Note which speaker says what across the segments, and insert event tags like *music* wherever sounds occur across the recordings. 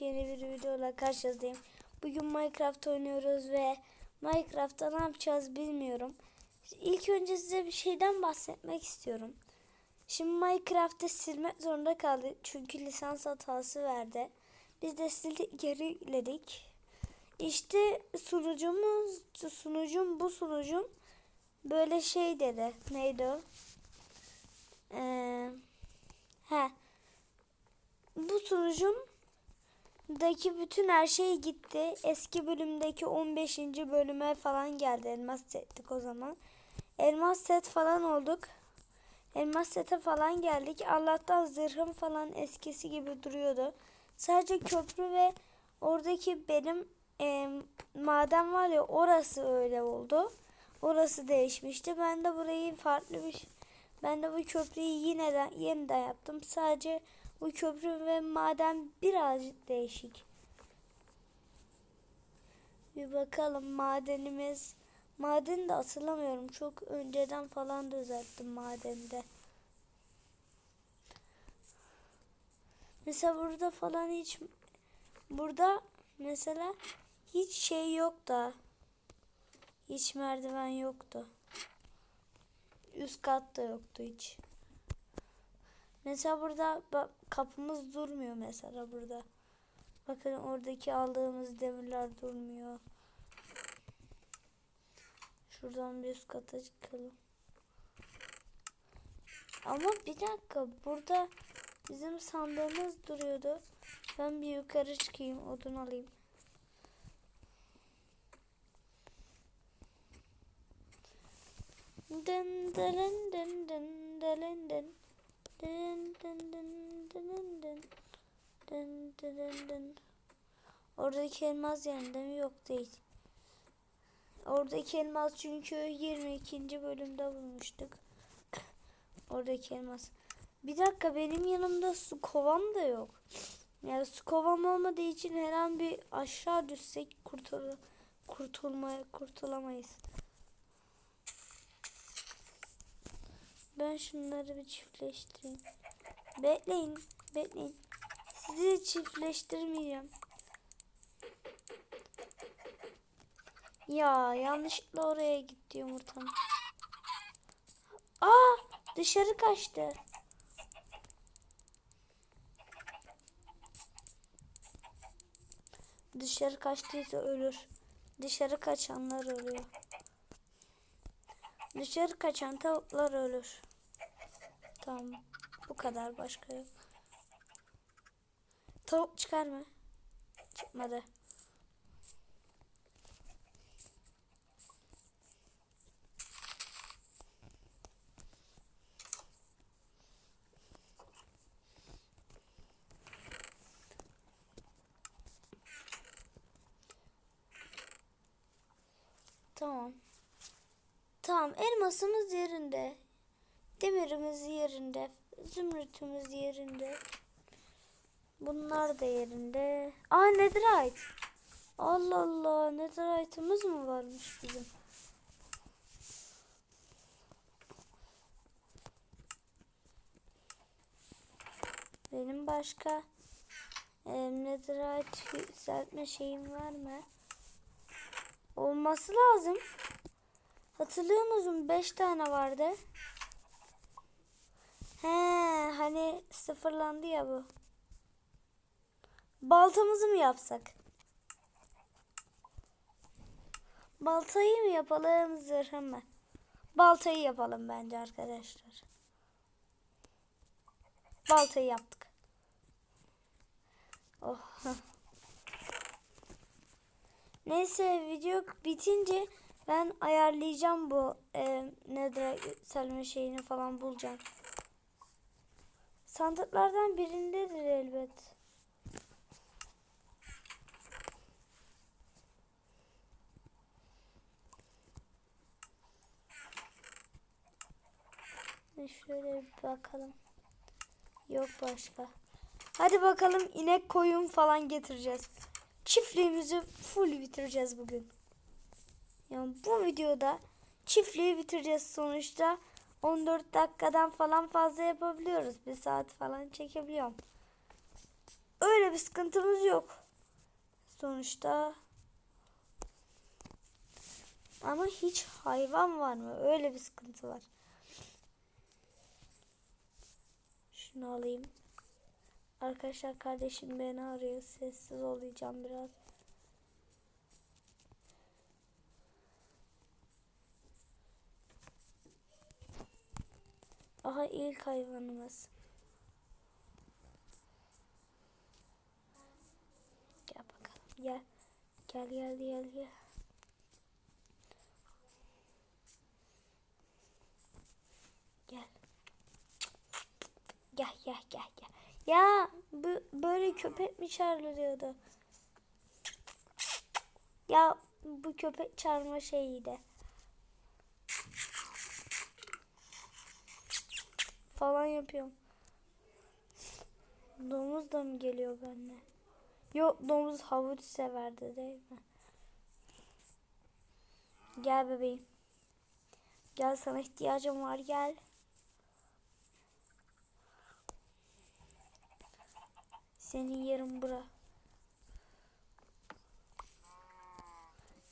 Speaker 1: yepyeni bir videoyla karşınızdayım. Bugün Minecraft oynuyoruz ve Minecraft'ta ne yapacağız bilmiyorum. İlk önce size bir şeyden bahsetmek istiyorum. Şimdi Minecraft'ı silmek zorunda kaldık çünkü lisans hatası verdi. Biz de sildik geri yükledik. İşte sunucumuz, sunucum bu sunucum böyle şey dedi. Neydi o? Ee, he. Bu sunucumdaki bütün her şey gitti. Eski bölümdeki 15. bölüme falan geldi. Elmas settik o zaman. Elmas set falan olduk. Elmas sete falan geldik. Allah'tan zırhım falan eskisi gibi duruyordu. Sadece köprü ve oradaki benim e, maden var ya orası öyle oldu. Orası değişmişti. Ben de burayı farklı bir ben de bu köprüyü yine yeniden yaptım. Sadece bu köprü ve maden birazcık değişik. Bir bakalım madenimiz. Madeni de hatırlamıyorum. Çok önceden falan düzelttim madende. Mesela burada falan hiç burada mesela hiç şey yok da hiç merdiven yoktu. Üst kat da yoktu hiç. Mesela burada bak, kapımız durmuyor mesela burada. Bakın oradaki aldığımız demirler durmuyor. Şuradan bir üst kata çıkalım. Ama bir dakika burada bizim sandığımız duruyordu. Ben bir yukarı çıkayım odun alayım. Dın dın dın dın dın dın. Dın dın. Oradaki elmas yerinde mi? Yok değil. Oradaki elmas çünkü 22. bölümde bulmuştuk. *coughs* Oradaki elmas. Bir dakika benim yanımda su kovam da yok. Yani su kovam olmadığı için her an bir aşağı düşsek kurtul kurtulmaya kurtulamayız. Ben şunları bir çiftleştireyim. Bekleyin, bekleyin. Sizi çiftleştirmeyeceğim. Ya yanlışlıkla oraya gitti yumurtam. Aa dışarı kaçtı. Dışarı kaçtıysa ölür. Dışarı kaçanlar ölüyor. Dışarı kaçan tavuklar ölür. Tamam. Bu kadar başka yok. Tavuk çıkar mı? Çıkmadı. Tamam. Tamam elmasımız yerinde. Demirimiz yerinde. Zümrütümüz yerinde. Bunlar da yerinde. Aa netherite. Allah Allah netherite'ımız mı varmış bizim? Benim başka e, netherite yükseltme şeyim var mı? Olması lazım. Hatırlıyor musun? 5 tane vardı. He, hani sıfırlandı ya bu. Baltamızı mı yapsak? Baltayı mı yapalım zırhı mı? Baltayı yapalım bence arkadaşlar. Baltayı yaptık. Oh. Neyse video bitince ben ayarlayacağım bu e, nedir yükselme şeyini falan bulacağım. Sandıklardan birindedir elbet. Şöyle bir bakalım. Yok başka. Hadi bakalım inek koyun falan getireceğiz. Çiftliğimizi full bitireceğiz bugün. Yani bu videoda çiftliği bitireceğiz sonuçta. 14 dakikadan falan fazla yapabiliyoruz. Bir saat falan çekebiliyorum. öyle bir sıkıntımız yok. Sonuçta. Ama hiç hayvan var mı? Öyle bir sıkıntı var. Şunu alayım. Arkadaşlar kardeşim beni arıyor. Sessiz olacağım biraz. Aha ilk hayvanımız. Gel bakalım. Gel. Gel gel gel gel. Gel. Gel gel gel gel. Ya bu böyle köpek mi çağrılıyordu? Ya bu köpek çağırma şeyiydi. Falan yapıyorum. Domuz da mı geliyor benimle? Yok domuz havuç severdi değil mi? Gel bebeğim. Gel sana ihtiyacım var gel. Senin yerin bura.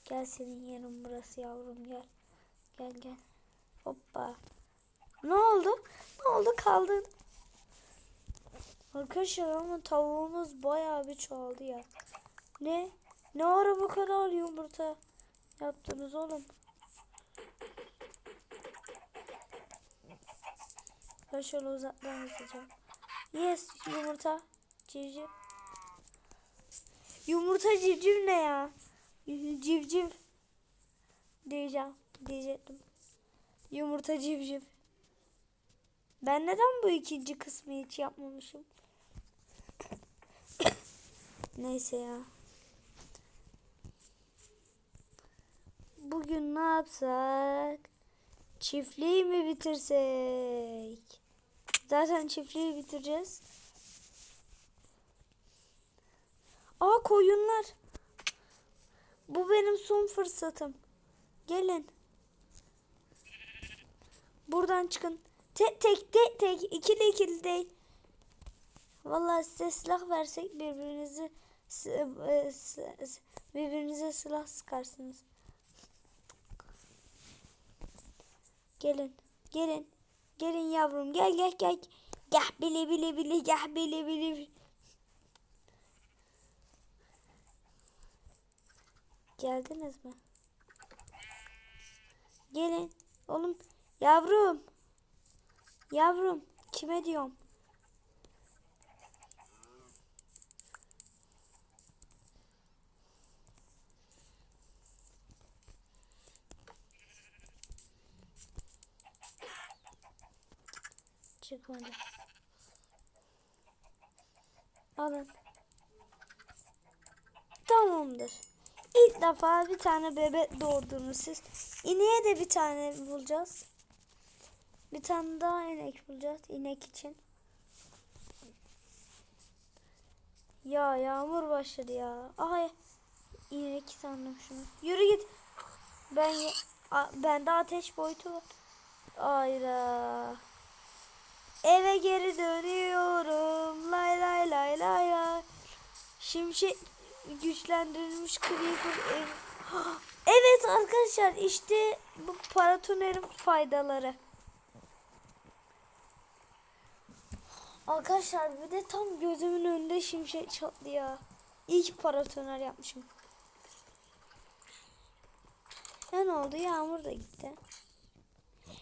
Speaker 1: Gel senin yerin burası yavrum gel. Gel gel. Hoppa. Ne oldu? Ne oldu kaldın? Arkadaşlar ama tavuğumuz bayağı bir çoğaldı ya. Ne? Ne ara bu kadar yumurta yaptınız oğlum? Ben şöyle uzaktan izleyeceğim. Yes yumurta. Civciv. Yumurta civciv ne ya? Civciv. Diyeceğim. Diyecektim. Yumurta civciv. Ben neden bu ikinci kısmı hiç yapmamışım? *coughs* Neyse ya. Bugün ne yapsak? Çiftliği mi bitirsek? Zaten çiftliği bitireceğiz. Aa koyunlar. Bu benim son fırsatım. Gelin. Buradan çıkın. Tek tek tek tek ikili ikili değil. Vallahi size silah versek birbirinizi e, birbirinize silah sıkarsınız. Gelin. Gelin. Gelin yavrum. Gel gel gel. Gel bili bili bili gel bili. bili. Geldiniz mi? Gelin. Oğlum yavrum. Yavrum kime diyorum? Çıkmadı. Alın. Tamamdır. İlk defa bir tane bebek doğurdunuz siz. İneğe de bir tane bulacağız. Bir tane daha inek bulacağız inek için. Ya yağmur başladı ya. Aha inek sandım şunu. Yürü git. Ben A- bende ateş boyutu var. Ayda. Eve geri dönüyorum. Lay lay lay lay lay. Şimşek güçlendirilmiş creeper ev. *gasps* Evet arkadaşlar işte bu paratonerin faydaları. Arkadaşlar bir de tam gözümün önünde şimşek çattı ya. İyi paratoner yapmışım. E ne oldu? Yağmur da gitti.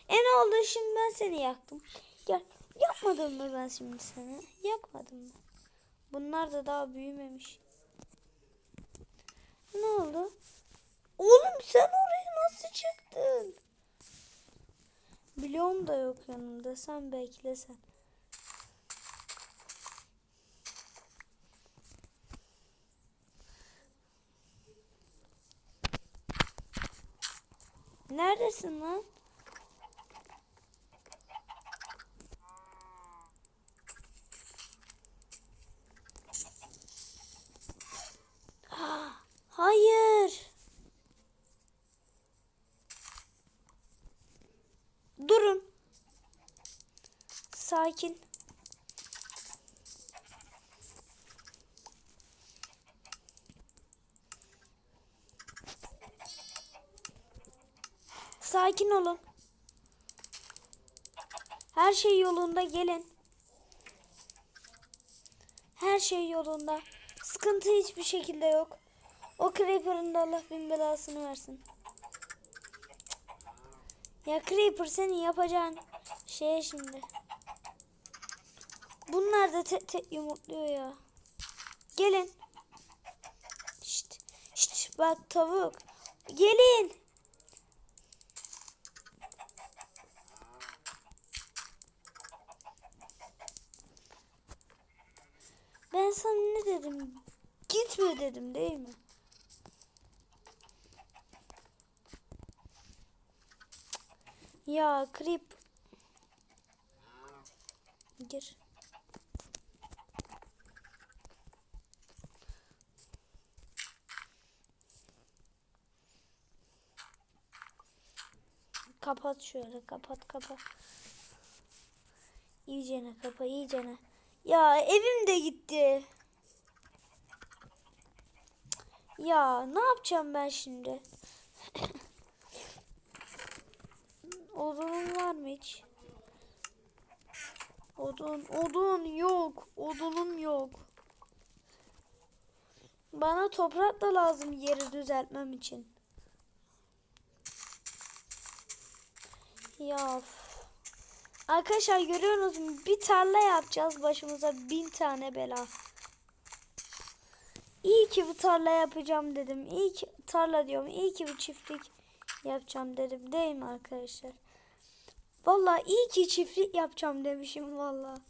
Speaker 1: E ne oldu? Şimdi ben seni yaktım. Gel. Yakmadım mı ben şimdi seni? Yakmadım mı? Bunlar da daha büyümemiş. Ne oldu? Oğlum sen oraya nasıl çıktın? Bloğum da yok yanımda. Sen bekle Neredesin lan? *gasps* Hayır. Durun. Sakin. Sakin olun. Her şey yolunda gelin. Her şey yolunda. Sıkıntı hiçbir şekilde yok. O Creeper'ın da Allah bin belasını versin. Ya Creeper senin yapacağın şeye şimdi. Bunlar da tek tek yumurtluyor ya. Gelin. Şşt, şşt, bak tavuk. Gelin. Sana ne dedim? Gitme dedim değil mi? Ya creep. Gir. Kapat şöyle kapat kapat. İyicene kapa iyicene. Ya evim de gitti. Ya ne yapacağım ben şimdi? *coughs* Odunun var mı hiç? Odun, odun yok. Odunum yok. Bana toprak da lazım yeri düzeltmem için. Ya of. Arkadaşlar görüyorsunuz? Bir tarla yapacağız başımıza bin tane bela. İyi ki bu tarla yapacağım dedim. İyi ki tarla diyorum. İyi ki bu çiftlik yapacağım dedim. Değil mi arkadaşlar? Vallahi iyi ki çiftlik yapacağım demişim vallahi.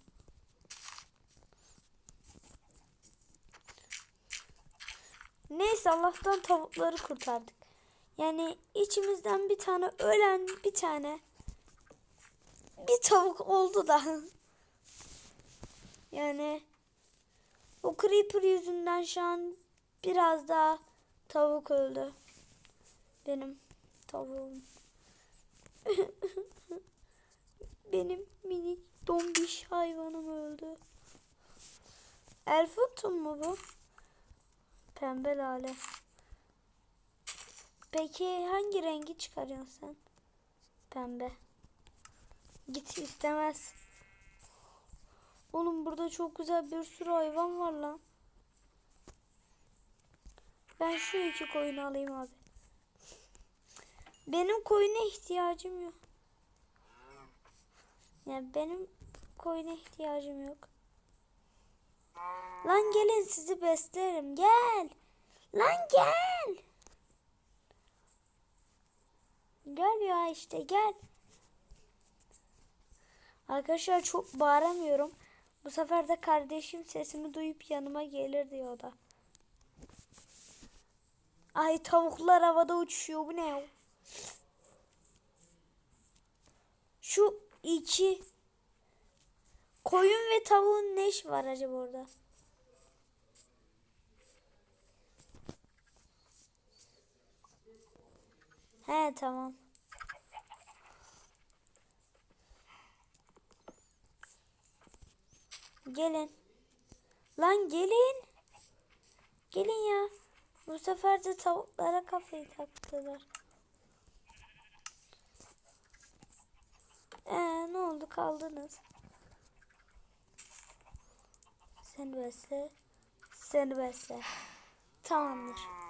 Speaker 1: Neyse Allah'tan tavukları kurtardık. Yani içimizden bir tane ölen bir tane bir tavuk oldu da. Yani o creeper yüzünden şu an biraz daha tavuk öldü. Benim tavuğum. *laughs* Benim minik dombiş hayvanım öldü. Elfutun mu bu? Pembe lale. Peki hangi rengi çıkarıyorsun sen? Pembe. Git istemez. Oğlum burada çok güzel bir sürü hayvan var lan. Ben şu iki koyunu alayım abi. Benim koyuna ihtiyacım yok. Yani benim koyuna ihtiyacım yok. Lan gelin sizi beslerim. Gel. Lan gel. Gel ya işte gel. Arkadaşlar çok bağıramıyorum. Bu sefer de kardeşim sesimi duyup yanıma gelir diyor da. Ay tavuklar havada uçuşuyor. Bu ne ya? Şu iki koyun ve tavuğun ne iş var acaba orada? He tamam. Gelin. Lan gelin. Gelin ya. Bu sefer de tavuklara kafayı taktılar. Ee, ne oldu kaldınız? Seni besle. Seni besle. Tamamdır.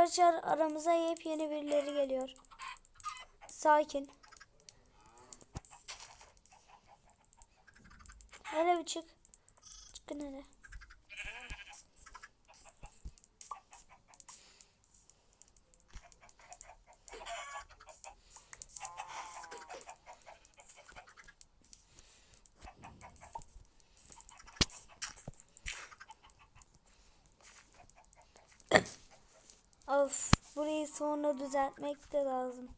Speaker 1: Arkadaşlar aramıza yepyeni birileri geliyor. Sakin. Hele bir çık. Çıkın hele. Of sonra düzeltmek de lazım.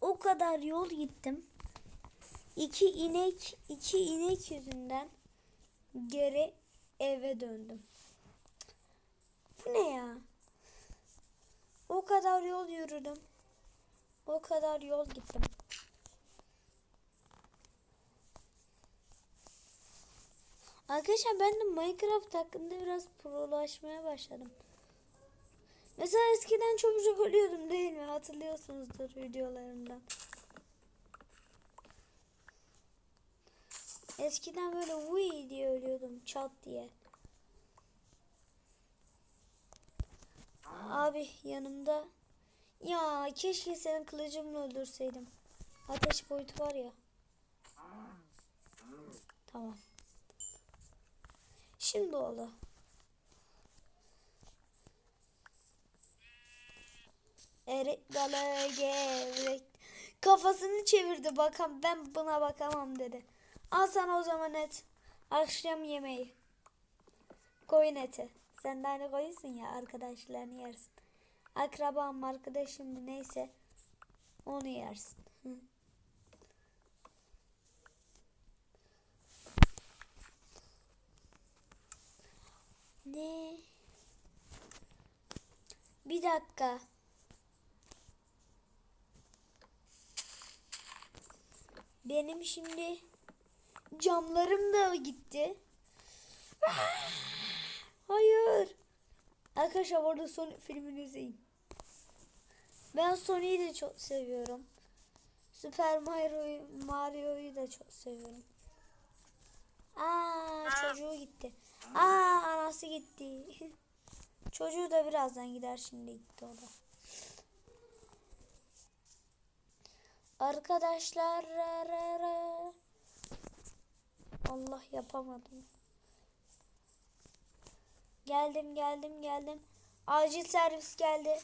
Speaker 1: O kadar yol gittim. İki inek, iki inek yüzünden geri eve döndüm. Bu ne ya? O kadar yol yürüdüm. O kadar yol gittim. Arkadaşlar ben de Minecraft hakkında biraz prolaşmaya başladım. Mesela eskiden çabucak ölüyordum değil mi? Hatırlıyorsunuzdur videolarımdan. Eskiden böyle Wii diye ölüyordum çat diye. Abi yanımda ya keşke senin kılıcımla öldürseydim. Ateş boyutu var ya. Tamam. Şimdi oldu. Erik dalı gevrek. Kafasını çevirdi bakan ben buna bakamam dedi. Al sana o zaman et. Akşam yemeği. Koyun eti. Sen de hani koyunsun ya arkadaşlarını yersin. Akrabam arkadaşım neyse onu yersin. Ne? Bir dakika. Benim şimdi camlarım da gitti. Hayır. Arkadaşlar orada son filmini izleyin. Ben Sony'yi de çok seviyorum. Süper Mario'yu Mario'yu da çok seviyorum. Aa çocuğu gitti. Aa anası gitti. *laughs* Çocuğu da birazdan gider şimdi gitti o da. Arkadaşlar ra, ra, ra. Allah yapamadım. Geldim geldim geldim. Acil servis geldi.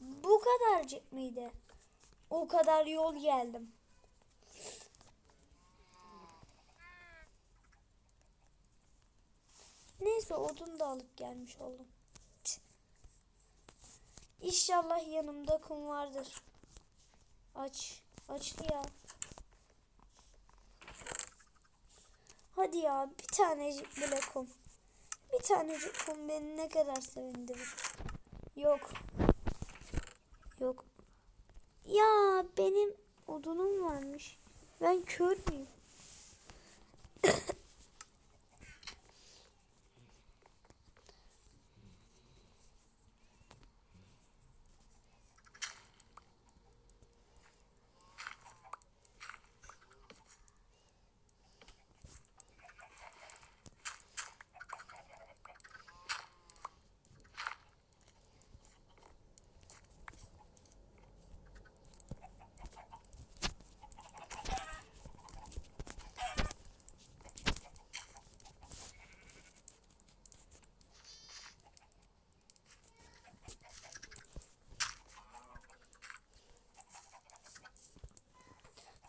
Speaker 1: Bu kadarcık mıydı? O kadar yol geldim. Neyse odun da alıp gelmiş oldum. İnşallah yanımda kum vardır. Aç. Açtı ya. Hadi ya bir tanecik bile kum. Bir tanecik kum beni ne kadar sevindirir. Yok. Yok. Ya benim odunum varmış. Ben kör müyüm?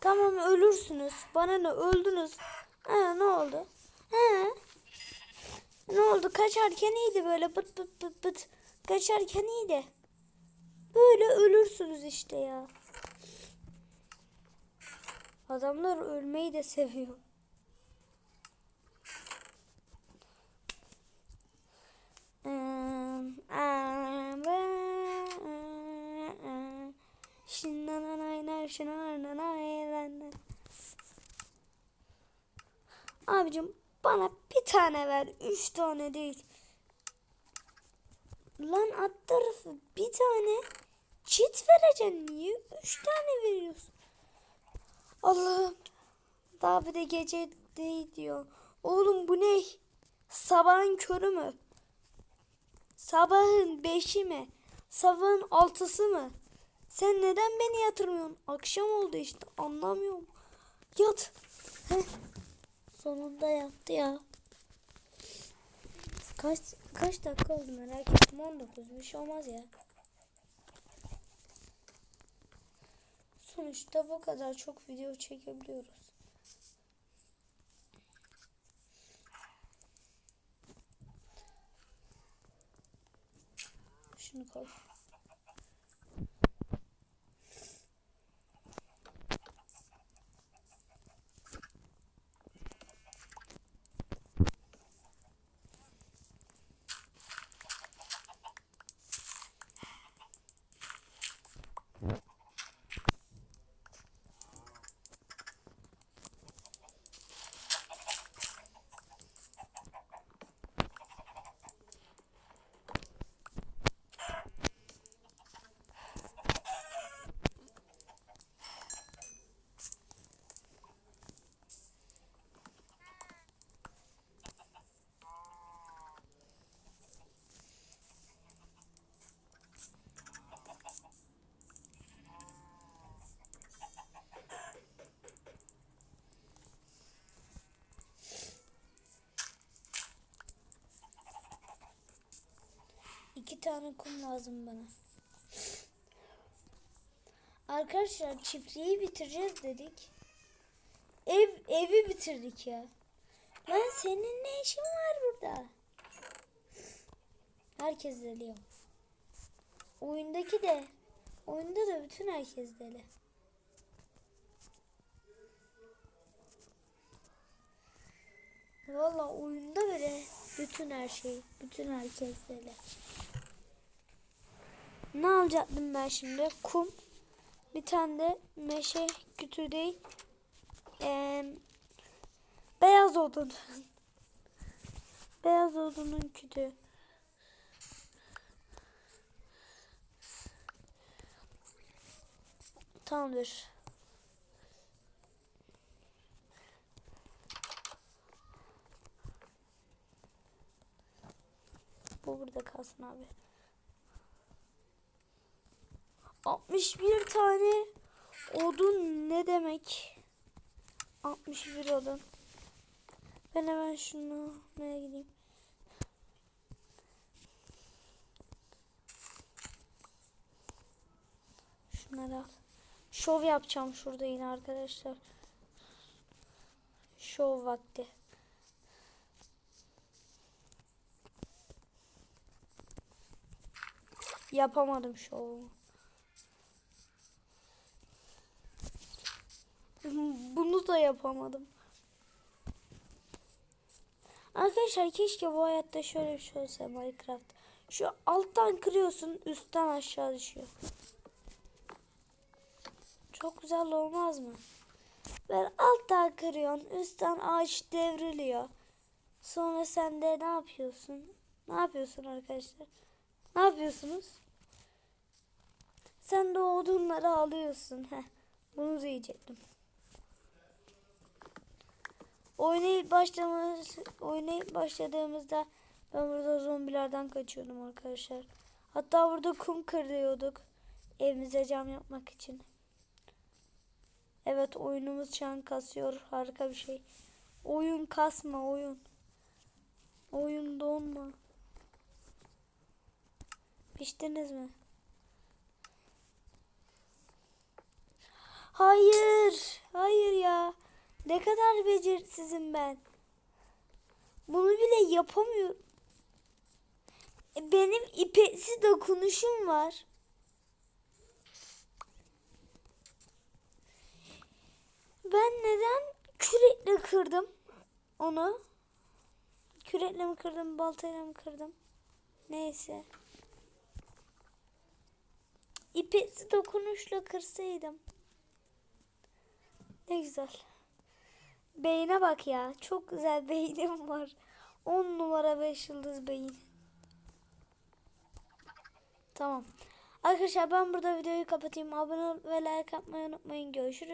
Speaker 1: Tamam ölürsünüz. Bana ne öldünüz. Ha ne oldu? Ha? Ne oldu? Kaçarken iyiydi böyle bıt bıt bıt bıt. Kaçarken iyiydi. Böyle ölürsünüz işte ya. Adamlar ölmeyi de seviyor. Abicim bana bir tane ver. Üç tane değil. Lan at tarafı bir tane çit vereceksin. Niye üç tane veriyorsun? Allah'ım. Daha bir de gece değil diyor. Oğlum bu ne? Sabahın körü mü? Sabahın beşi mi? Sabahın altısı mı? Sen neden beni yatırmıyorsun? Akşam oldu işte anlamıyorum. Yat. Heh. Sonunda yattı ya. Kaç kaç dakika oldu merak ettim. 19 bir şey olmaz ya. Sonuçta bu kadar çok video çekebiliyoruz. Şunu koy. Tane kum lazım bana. Arkadaşlar çiftliği bitireceğiz dedik. Ev evi bitirdik ya. Lan senin ne işin var burada? Herkes deli ya. Oyundaki de oyunda da bütün herkes deli. Valla oyunda bile bütün her şey, bütün herkes deli. Ne alacaktım ben şimdi? Kum. Bir tane de meşe kütüğü değil. Ee, beyaz odun. *laughs* beyaz odunun kütüğü. Tamamdır. Bu burada kalsın abi. 61 tane odun ne demek? 61 odun. Ben hemen şunu neye gideyim? Şunları al. Şov yapacağım şurada yine arkadaşlar. Şov vakti. Yapamadım şovumu. Bunu da yapamadım. Arkadaşlar keşke bu hayatta şöyle bir şey olsa Minecraft. Şu alttan kırıyorsun üstten aşağı düşüyor. Çok güzel olmaz mı? Ben alttan kırıyorsun üstten ağaç devriliyor. Sonra sen de ne yapıyorsun? Ne yapıyorsun arkadaşlar? Ne yapıyorsunuz? Sen de odunları alıyorsun. Heh, bunu diyecektim. Oynayıp başlamamız, oynayıp başladığımızda ben burada zombilerden kaçıyordum arkadaşlar. Hatta burada kum kırıyorduk. Evimize cam yapmak için. Evet oyunumuz şu an kasıyor. Harika bir şey. Oyun kasma oyun. Oyun donma. Piştiniz mi? Hayır. Hayır ya. Ne kadar beceriksizim ben. Bunu bile yapamıyorum. E, Benim ipeksi dokunuşum var. Ben neden kürekle kırdım onu? Kürekle mi kırdım, baltayla mı kırdım? Neyse. İpeksi dokunuşla kırsaydım. Ne güzel. Beyine bak ya. Çok güzel beynim var. 10 numara 5 yıldız beyin. Tamam. Arkadaşlar ben burada videoyu kapatayım. Abone ol ve like atmayı unutmayın. Görüşürüz.